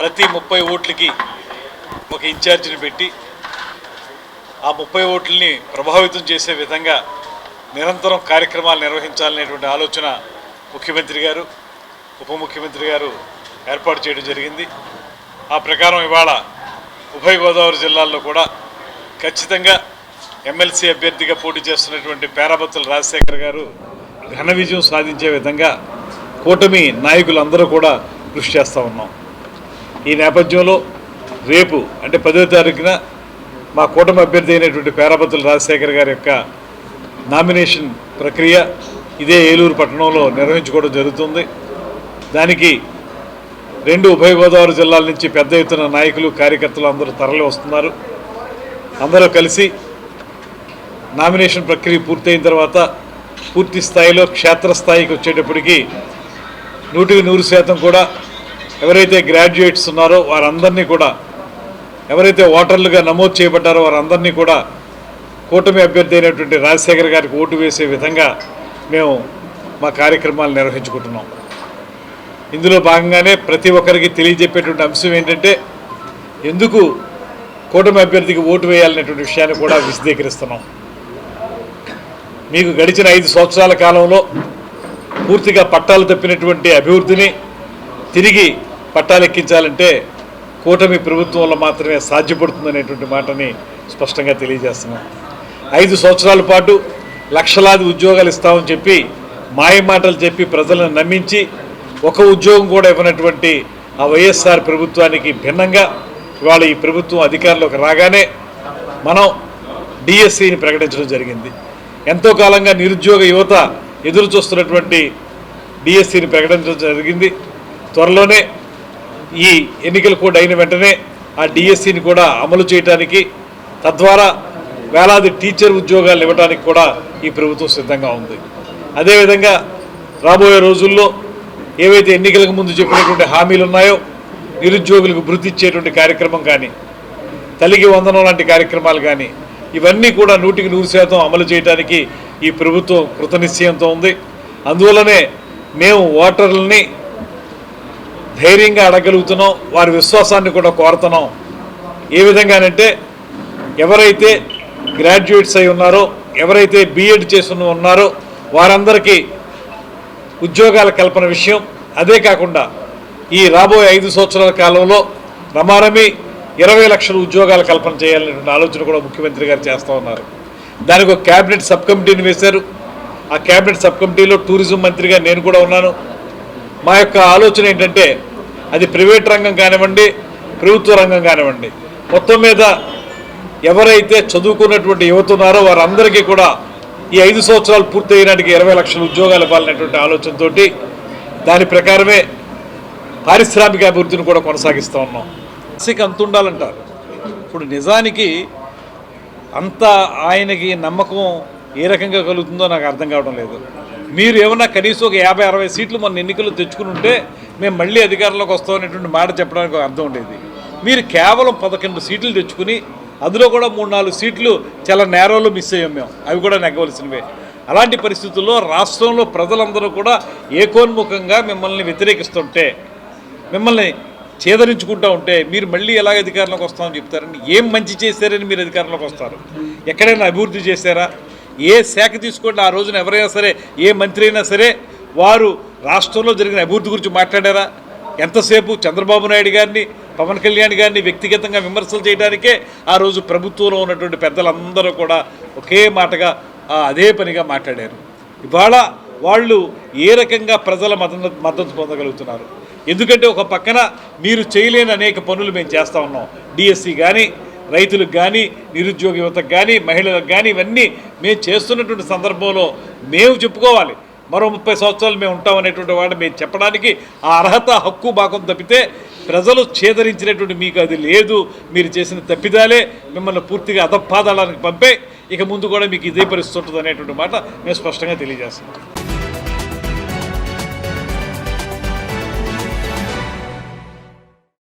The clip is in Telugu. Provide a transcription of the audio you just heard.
ప్రతి ముప్పై ఓట్లకి ఒక ఇన్ఛార్జిని పెట్టి ఆ ముప్పై ఓట్లని ప్రభావితం చేసే విధంగా నిరంతరం కార్యక్రమాలు నిర్వహించాలనేటువంటి ఆలోచన ముఖ్యమంత్రి గారు ఉప ముఖ్యమంత్రి గారు ఏర్పాటు చేయడం జరిగింది. ఆ ప్రకారం ఇవాళ ఉభయ గోదావరి జిల్లాల్లో కూడా ఖచ్చితంగా ఎమ్మెల్సీ అభ్యర్థిగా పోటీ చేస్తున్నటువంటి పేరాబత్తుల రాజశేఖర్ గారు ఘన విజయం సాధించే విధంగా కూటమి నాయకులందరూ కూడా కృషి చేస్తూ ఉన్నాం. ఈ నేపథ్యంలో రేపు అంటే పదో తారీఖున మా కూటమి అభ్యర్థి అయినటువంటి పేరాపతులు రాజశేఖర్ గారి యొక్క నామినేషన్ ప్రక్రియ ఇదే ఏలూరు పట్టణంలో నిర్వహించుకోవడం జరుగుతుంది. దానికి రెండు ఉభయ గోదావరి జిల్లాల నుంచి పెద్ద ఎత్తున నాయకులు కార్యకర్తలు అందరూ తరలి వస్తున్నారు. అందరూ కలిసి నామినేషన్ ప్రక్రియ పూర్తయిన తర్వాత పూర్తి స్థాయిలో క్షేత్రస్థాయికి వచ్చేటప్పటికి నూటికి నూరు శాతం కూడా ఎవరైతే గ్రాడ్యుయేట్స్ ఉన్నారో వారందరినీ కూడా ఎవరైతే ఓటర్లుగా నమోదు చేయబడ్డారో వారందరినీ కూడా కూటమి అభ్యర్థి అయినటువంటి రాజశేఖర్ గారికి ఓటు వేసే విధంగా మేము మా కార్యక్రమాలు నిర్వహించుకుంటున్నాం. ఇందులో భాగంగానే ప్రతి ఒక్కరికి తెలియజెప్పేటువంటి అంశం ఏంటంటే ఎందుకు కూటమి అభ్యర్థికి ఓటు వేయాలనేటువంటి విషయాన్ని కూడా విశదీకరిస్తున్నాం. మీకు గడిచిన ఐదు సంవత్సరాల కాలంలో పూర్తిగా పట్టాలు తప్పినటువంటి అభివృద్ధిని తిరిగి పట్టాలెక్కించాలంటే కూటమి ప్రభుత్వంలో మాత్రమే సాధ్యపడుతుందనేటువంటి మాటని స్పష్టంగా తెలియజేస్తున్నాం. ఐదు సంవత్సరాల పాటు లక్షలాది ఉద్యోగాలు ఇస్తామని చెప్పి మాయ మాటలు చెప్పి ప్రజలను నమ్మించి ఒక ఉద్యోగం కూడా ఇవ్వనటువంటి ఆ వైఎస్ఆర్ ప్రభుత్వానికి భిన్నంగా ఇవాళ ఈ ప్రభుత్వం అధికారంలోకి రాగానే మనం డిఎస్సిని ప్రకటించడం జరిగింది. ఎంతో కాలంగా నిరుద్యోగ యువత ఎదురు చూస్తున్నటువంటి డిఎస్సిని ప్రకటించడం జరిగింది. త్వరలోనే ఈ ఎన్నికల కోడ్ అయిన వెంటనే ఆ డిఎస్సిని కూడా అమలు చేయడానికి తద్వారా వేలాది టీచర్ ఉద్యోగాలు ఇవ్వడానికి కూడా ఈ ప్రభుత్వం సిద్ధంగా ఉంది. అదేవిధంగా రాబోయే రోజుల్లో ఏవైతే ఎన్నికలకు ముందు చెప్పినటువంటి హామీలు ఉన్నాయో నిరుద్యోగులకు వృత్తి ఇచ్చేటువంటి కార్యక్రమం కానీ తల్లికి వందనం లాంటి కార్యక్రమాలు కానీ ఇవన్నీ కూడా నూటికి నూరు శాతం అమలు చేయడానికి ఈ ప్రభుత్వం కృతనిశ్చయంతో ఉంది. అందువల్లనే మేము ఓటర్లని ధైర్యంగా అడగలుగుతున్నాం వారి విశ్వాసాన్ని కూడా కోరుతున్నాం. ఏ విధంగానంటే ఎవరైతే గ్రాడ్యుయేట్స్ అయి ఉన్నారో ఎవరైతే బీఎడ్ చేసిన ఉన్నారో వారందరికీ ఉద్యోగాల కల్పన విషయం. అదే కాకుండా ఈ రాబోయే ఐదు సంవత్సరాల కాలంలో రమారమి ఇరవై లక్షల ఉద్యోగాల కల్పన చేయాలనేటువంటి ఆలోచన కూడా ముఖ్యమంత్రి గారు చేస్తూ ఉన్నారు. దానికి ఒక క్యాబినెట్ సబ్ కమిటీని వేశారు. ఆ క్యాబినెట్ సబ్ కమిటీలో టూరిజం మంత్రిగా నేను కూడా ఉన్నాను. మా యొక్క ఆలోచన ఏంటంటే అది ప్రైవేట్ రంగం కానివ్వండి ప్రభుత్వ రంగం కానివ్వండి మొత్తం మీద ఎవరైతే చదువుకున్నటువంటి యువత ఉన్నారో వారందరికీ కూడా ఈ ఐదు సంవత్సరాలు పూర్తయ్యడానికి ఇరవై లక్షల ఉద్యోగాలు ఇవ్వాలనేటువంటి ఆలోచనతో దాని ప్రకారమే పారిశ్రామిక అభివృద్ధిని కూడా కొనసాగిస్తూ ఉన్నాం. సిక్ అంత ఉండాలంటారు. ఇప్పుడు నిజానికి అంత ఆయనకి నమ్మకం ఏ రకంగా కలుగుతుందో నాకు అర్థం కావడం లేదు. మీరు ఏమన్నా కనీసం ఒక యాభై అరవై సీట్లు మన ఎన్నికల్లో తెచ్చుకుని ఉంటే మేము మళ్ళీ అధికారంలోకి వస్తామనేటువంటి మాట చెప్పడానికి అర్థం ఉండేది. మీరు కేవలం పదకొండు సీట్లు తెచ్చుకుని అందులో కూడా మూడు నాలుగు సీట్లు చాలా నేరాలు మిస్ అయ్యాం మేము. అవి కూడా నెగ్గవలసినవే. అలాంటి పరిస్థితుల్లో రాష్ట్రంలో ప్రజలందరూ కూడా ఏకోన్ముఖంగా మిమ్మల్ని వ్యతిరేకిస్తుంటే మిమ్మల్ని చేదరించుకుంటూ ఉంటే మీరు మళ్ళీ ఎలాగ అధికారంలోకి వస్తామని చెప్తారని ఏం మంచి చేశారని మీరు అధికారంలోకి వస్తారు? ఎక్కడైనా అభివృద్ధి చేశారా? ఏ శాఖ తీసుకోండి ఆ రోజున ఎవరైనా సరే ఏ మంత్రి అయినా సరే వారు రాష్ట్రంలో జరిగిన అభివృద్ధి గురించి మాట్లాడారా? ఎంతసేపు చంద్రబాబు నాయుడు గారిని పవన్ కళ్యాణ్ గారిని వ్యక్తిగతంగా విమర్శలు చేయడానికే ఆ రోజు ప్రభుత్వంలో ఉన్నటువంటి పెద్దలందరూ కూడా ఒకే మాటగా అదే పనిగా మాట్లాడారు. ఇవాళ వాళ్ళు ఏ రకంగా ప్రజల మద్దతు మద్దతు పొందగలుగుతున్నారు? ఎందుకంటే ఒక పక్కన మీరు చేయలేని అనేక పనులు మేము చేస్తూ ఉన్నాం. డిఎస్సి కానీ రైతులకు కానీ నిరుద్యోగ యువతకు కానీ మహిళలకు కానీ ఇవన్నీ మేము చేస్తున్నటువంటి సందర్భంలో మేము చెప్పుకోవాలి. మరో ముప్పై సంవత్సరాలు మేము ఉంటామనేటువంటి వాడు మేము చెప్పడానికి ఆ అర్హత హక్కు భాగం తప్పితే ప్రజలు చేదరించినటువంటి మీకు అది లేదు. మీరు చేసిన తప్పిదాలే మిమ్మల్ని పూర్తిగా అధపాదాలకు పంపే. ఇక ముందు కూడా మీకు ఇదే పరిస్థితి ఉంటుంది అనేటువంటి మాట మేము స్పష్టంగా తెలియజేస్తున్నాం.